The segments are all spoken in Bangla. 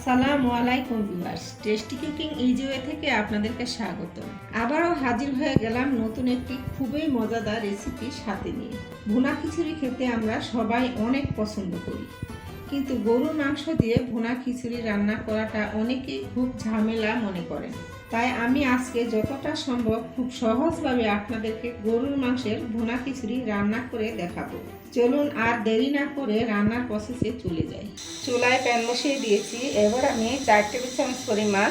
আসসালামু আলাইকুম viewers. Tasty cooking easy way থেকে আপনাদেরকে স্বাগত আবারও হাজির হয়ে গেলাম নতুন একটি খুবই মজাদার রেসিপি সাথে নিয়ে। ভুনা খিচুড়ি খেতে আমরা সবাই অনেক পছন্দ করি। কিন্তু গরুর মাংস দিয়ে ভুনা খিচুড়ি রান্না করাটা অনেকেই খুব ঝামেলা মনে করেন। তাই আমি আজকে যতটা সম্ভব খুব সহজভাবে আপনাদেরকে গরুর মাংসের ভুনা খিচুড়ি রান্না করে দেখাবো। চলুন আর দেরি না করে রান্নার প্রসেসে চলে যাই। চুলায় প্যান বসিয়ে দিয়েছি, এবার আমি চার টেবিল চামচ পরিমাণ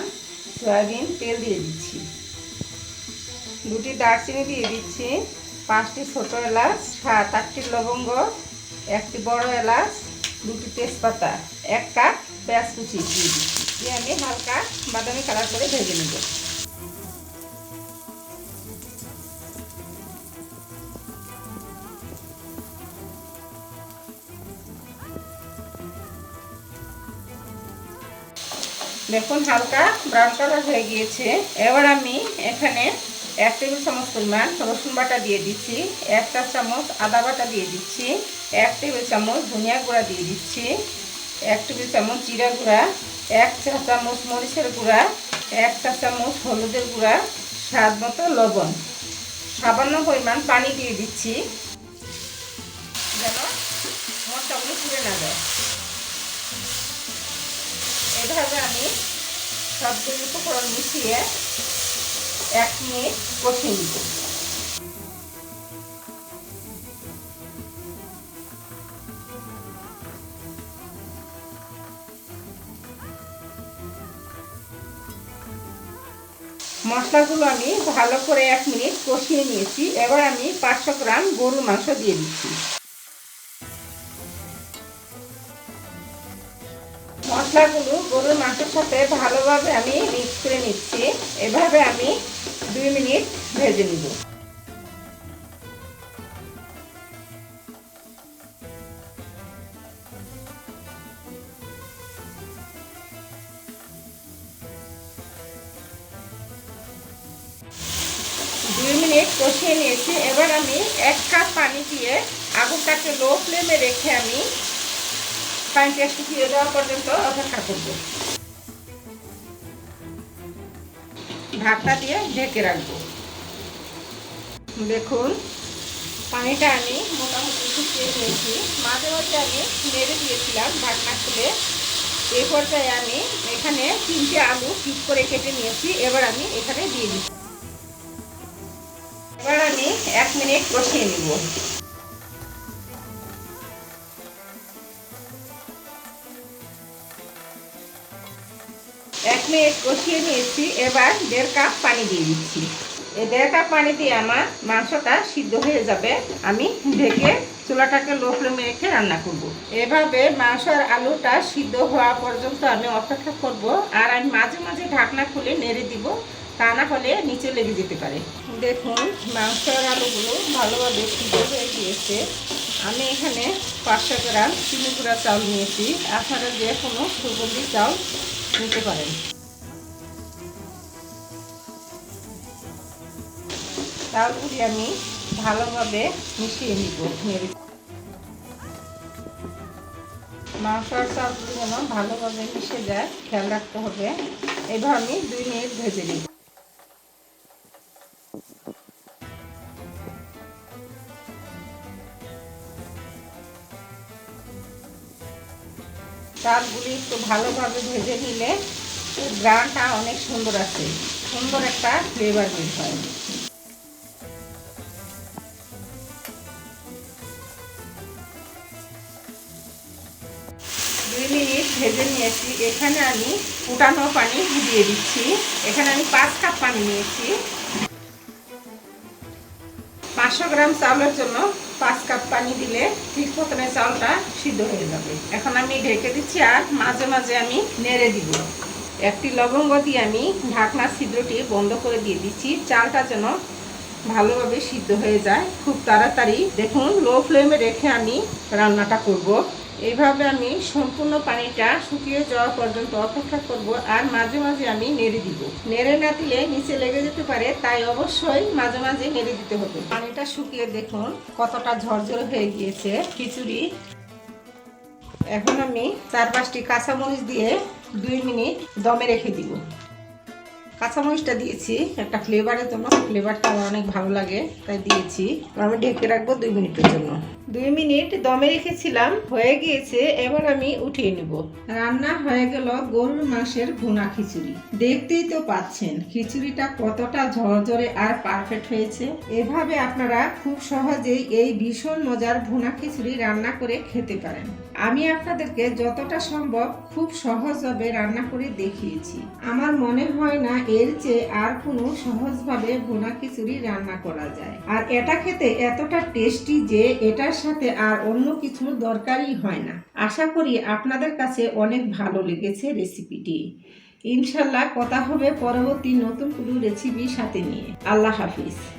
সয়াবিন তেল দিয়ে দিচ্ছি। দুটি দারচিনি দিয়ে দিচ্ছি, পাঁচটি ছোট এলাচ, সাত আটটি লবঙ্গ, একটি বড় এলাচ, দুটি তেজপাতা, এক কাপ পেঁয়াজ কুচি দিয়ে দিচ্ছি। দিয়ে আমি হালকা বাদামি কালার করে ভেজে নেব। দেখুন, হালকা ব্রাউন কালার হয়ে গিয়েছে। এবার আমি এখানে এক টেবিল চামচ পরিমাণ রসুন বাটা দিয়ে দিচ্ছি এক চা চামচ আদা বাটা দিয়ে দিচ্ছি, এক টেবিল চামচ ধনিয়া গুঁড়া দিয়ে দিচ্ছি, এক টেবিল চামচ জিরা গুঁড়া এক চা চামচ মরিচের গুঁড়া, এক চা চামচ হলুদের গুঁড়া, স্বাদ মতো লবণ। সামান্য পরিমাণ পানি দিয়ে দিচ্ছি, যেন মশলাগুলো পুড়ে না যায়। এভাবে আমি সবগুলো উপকরণ মিশিয়ে এক মিনিট কষিয়ে নিব। মশলাগুলো আমি ভালো করে এক মিনিট কষিয়ে নিয়েছি। এবার আমি পাঁচশো গ্রাম গরুর মাংস দিয়ে দিচ্ছি। মশলাগুলো গরুর মাংসের সাথে ভালোভাবে আমি মিক্স করে নিচ্ছি। এভাবে আমি দুই মিনিট ভেজে নিব। কষিয়ে নিয়েছি। এবার আমি এক কাপ পানি দিয়ে আগুনটাকে লো ফ্লেমে রেখে আমি পানিটা শুকিয়ে দেওয়া পর্যন্ত অপেক্ষা করব। ঢাকটা দিয়ে ঢেকে রাখব। দেখুন, পানিটা আমি মোটামুটি শুকিয়ে নিয়েছি। মাঝে মাঝে আমি নেড়ে দিয়েছিলাম ঢাকনা খুলে। এই পর্যায়ে আমি এখানে তিনটে আলু ঠিক করে কেটে নিয়েছি। এবার আমি এখানে দিয়ে দিচ্ছি। এবার আমি এক মিনিট কষিয়ে নিব। এক মিনিট কষিয়ে নিয়েছি, এবার দেড় কাপ পানি দিয়ে দিচ্ছি। এই দেড় কাপ পানি দিয়ে আমার মাংসটা সিদ্ধ হয়ে যাবে। আমি ঢেকে চুলাটাকে লো ফ্লেমে রেখে রান্না করব। এভাবে মাংস আর আলুটা সিদ্ধ হওয়া পর্যন্ত আমি অপেক্ষা করব, আর আমি মাঝে মাঝে ঢাকনা খুলে নেড়ে দিব। তা না হলে নিচে লেগে যেতে পারে। দেখুন মাংস আর আলুগুলো ভালোভাবে সিদ্ধ হয়ে গিয়েছে। আমি এখানে পাঁচশো গ্রাম চিনি গুঁড়া চাউল নিয়েছি। আপনারা যে কোনো সুগন্ধি চাউল নিতে পারেন। চাউলগুলি আমি ভালোভাবে মিশিয়ে নিব। মাংস আর চাউলগুলি যেন ভালোভাবে মিশে যায়, খেয়াল রাখতে হবে। এবার আমি দুই মিনিট ভেজে নিব। চালগুলি একটু ভালোভাবে ভেজে নিলে গ্রানটা অনেক সুন্দর আছে সুন্দর একটা ফ্লেভার বের হয়। ভেজে নিয়েছি। এখানে আমি ফুটানো পানি দিয়ে দিচ্ছি। এখানে আমি পাঁচ কাপ পানি নিয়েছি। পাঁচশো গ্রাম চাউলের জন্য পাঁচ কাপ পানি দিলে ঠিক প্রথমে চালটা সিদ্ধ হয়ে যাবে। এখন আমি ঢেকে দিচ্ছি আর মাঝে মাঝে আমি নেড়ে দিব। একটি লবঙ্গ দিয়ে আমি ঢাকনা ছিদ্রটি বন্ধ করে দিয়ে দিচ্ছি। চালটা যেন ভালোভাবে সিদ্ধ হয়ে যায়। খুব তাড়াতাড়ি দেখুন লো ফ্লেমে রেখে আমি রান্নাটা করব। এইভাবে আমি সম্পূর্ণ পানিটা শুকিয়ে যাওয়া পর্যন্ত অপেক্ষা করব আর মাঝে মাঝে আমি নেড়ে দিব। নেড়ে না দিলে নিচে লেগে যেতে পারে, তাই অবশ্যই মাঝে মাঝে নেড়ে দিতে হবে। পানিটা শুকিয়ে দেখুন কতটা ঝরঝরে হয়ে গিয়েছে খিচুড়ি। এখন আমি চার পাঁচটি কাঁচামরিচ দিয়ে দুই মিনিট দমে রেখে দিব। কাঁচামরিচটা দিয়েছি একটা ফ্লেভারের জন্য। ফ্লেভারটা আমার অনেক ভালো লাগে তাই দিয়েছি। আমি ঢেকে রাখব দুই মিনিটের জন্য। দুই মিনিট দমে রেখেছিলাম হয়ে গিয়েছে এবার আমি উঠিয়ে নেব। রান্না হয়ে গেল গরুর মাংসের ভুনা খিচুড়ি। দেখতেই তো পাচ্ছেন খিচুড়িটা কতটা ঝরঝরে আর পারফেক্ট হয়েছে। এভাবে আপনারা খুব সহজেই এই ভীষণ মজার ভুনা খিচুড়ি রান্না করে খেতে পারেন। আমি আপনাদেরকে যতটা সম্ভব খুব সহজভাবে রান্না করে দেখিয়েছি। আমার মনে হয় না এর চেয়ে আর কোনো সহজভাবে ভুনা খিচুড়ি রান্না করা যায়। আর এটা খেতে এতটা টেস্টি যে এটার সাথে আর অন্য কিছু দরকারই হয় না। আশা করি আপনাদের কাছে অনেক ভালো লেগেছে রেসিপিটি। ইনশাল্লাহ কথা হবে পরবর্তী নতুন কোনো রেসিপির সাথে নিয়ে। আল্লাহ হাফিজ।